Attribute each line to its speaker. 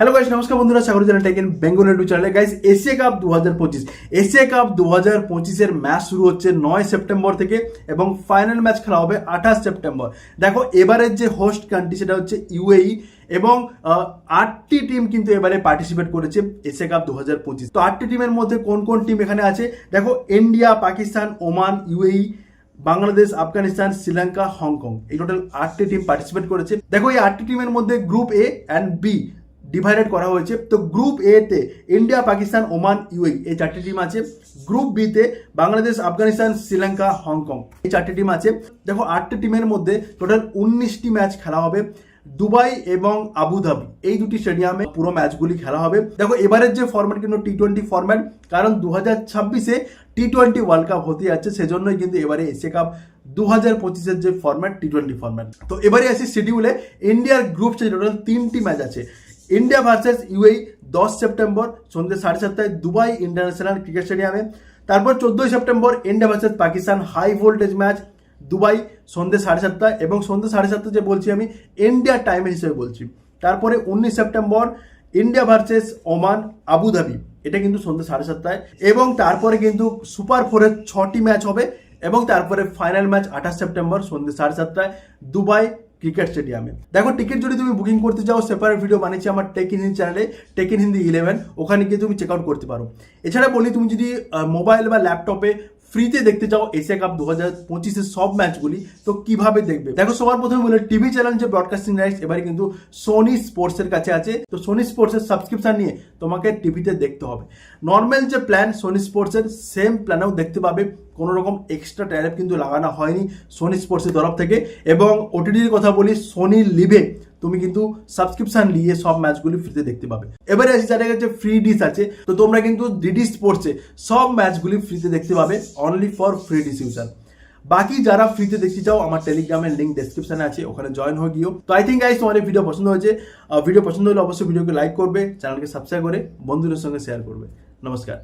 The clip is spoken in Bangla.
Speaker 1: হ্যালো গাইস নমস্কার বন্ধুরা, স্বাগত জানাই টেকেন বেঙ্গল ইউটিউব চ্যানেলে গাইস এশিয়া কাপ দু হাজার পঁচিশ। এশিয়া কাপ দু হাজার পঁচিশের ম্যাচ শুরু হচ্ছে নয় সেপ্টেম্বর থেকে এবং ফাইনাল ম্যাচ খেলা হবে আঠাশ সেপ্টেম্বর দেখো, এবারের যে হোস্ট কান্ট্রি সেটা হচ্ছে ইউএই এবং আটটি টিম কিন্তু এবারে পার্টিসিপেট করেছে এশিয়া কাপ দু হাজার পঁচিশ। তো আটটি টিমের মধ্যে কোন কোন টিম এখানে আছে? দেখো India Pakistan Oman UAE Bangladesh Afghanistan Sri Lanka Hong Kong এই টোটাল আটটি টিম পার্টিসিপেট করেছে। দেখো, এই আটটি টিমের মধ্যে group A and B divided করা হয়েছে। তো গ্রুপ এ তে ইন্ডিয়া পাকিস্তান ওমান ইউএই এই চারটি টিম আছে। গ্রুপ বি তে বাংলাদেশ আফগানিস্তান শ্রীলঙ্কা হংকং এই চারটি টিম আছে। দেখো, আটটি টিমের মধ্যে টোটাল উনিশটি ম্যাচ খেলা হবে দুবাই এবং আবুধাবি। এই দুটি স্টেডিয়ামে পুরো ম্যাচগুলি খেলা হবে। দেখো, এবারের যে ফরম্যাট কিন্তু টি টোয়েন্টি ফরম্যাট কারণ দু হাজার ছাব্বিশে টি টোয়েন্টি ওয়ার্ল্ড কাপ হতে যাচ্ছে, সেজন্যই কিন্তু এবারে এশিয়া কাপ দু হাজার পঁচিশের যে ফরম্যাট টি টোয়েন্টি ফরম্যাট তো এবারে আসি শিডিউলে ইন্ডিয়ার গ্রুপ স্টেজ টোটাল তিনটি ম্যাচ আছে। ইন্ডিয়া ভার্সেস ইউএই দশ সেপ্টেম্বর সন্ধ্যে সাড়ে সাতটায় দুবাই ইন্টারন্যাশনাল ক্রিকেট স্টেডিয়ামে। তারপর চোদ্দোই September India versus Pakistan high voltage match Dubai সন্ধ্যে সাড়ে সাতটা এবং সন্ধ্যে সাড়ে সাতটা যে বলছি আমি ইন্ডিয়ার টাইমের হিসেবে বলছি। তারপরে উনিশ September India versus Oman Abu Dhabi এটা কিন্তু সন্ধ্যে সাড়ে সাতটায়। এবং তারপরে কিন্তু সুপার ফোরের ছটি ম্যাচ হবে এবং তারপরে ফাইনাল ম্যাচ আঠাশ সেপ্টেম্বর সন্ধ্যে সাড়ে সাতটায় দুবাই ক্রিকেট স্টেডিয়ামে। দেখো টিকিট যদি তুমি বুকিং করতে চাও সেপারেট ভিডিও বানিয়েছি আমার টেক ইন হিন্দি চ্যানেলে টেক ইন হিন্দি ইলেভেন ওখানে গিয়ে তুমি চেক আউট করতে পারো। এছাড়া বলি, তুমি যদি মোবাইল বা ল্যাপটপে ফ্রিতে দেখতে চাও এশিয়া কাপ দু হাজার পঁচিশের সব ম্যাচগুলি তো কীভাবে দেখবে? দেখো, সবার প্রথমে বলে টিভি চ্যানেল যে ব্রডকাস্টিং রাইটস এবারে কিন্তু সোনি স্পোর্টসের কাছে আছে, তো সোনি স্পোর্টসের সাবস্ক্রিপশন নিয়ে তোমাকে টিভিতে দেখতে হবে। নর্মাল যে প্ল্যান সোনি স্পোর্টসের সেম প্ল্যানেও দেখতে পাবে কোনো রকম এক্সট্রা ট্যারিফ কিন্তু লাগানো হয়নি সোনি স্পোর্টসের তরফ থেকে। এবং ওটিটির কথা বলি সোনি লিভে তুমি কিন্তু সাবস্ক্রিপশন নিয়ে সব ম্যাচগুলি ফ্রিতে দেখতে পাবে। এবারে আসি যাদের কাছে ফ্রি ডিশ আছে, তো তোমরা কিন্তু ডিডি স্পোর্টসে সব ম্যাচগুলি ফ্রিতে দেখতে পাবে only for free dish user বাকি যারা ফ্রিতে দেখতে চাও, আমার টেলিগ্রামের লিঙ্ক ডেসক্রিপশনে আছে, ওখানে জয়েন হয়ে গিয়েও। তো আই থিঙ্ক গাইস তোমার ভিডিও পছন্দ হয়েছে ভিডিও পছন্দ হলে অবশ্যই ভিডিওকে লাইক করবে চ্যানেলকে সাবস্ক্রাইব করে, বন্ধুদের সঙ্গে শেয়ার করবে। নমস্কার।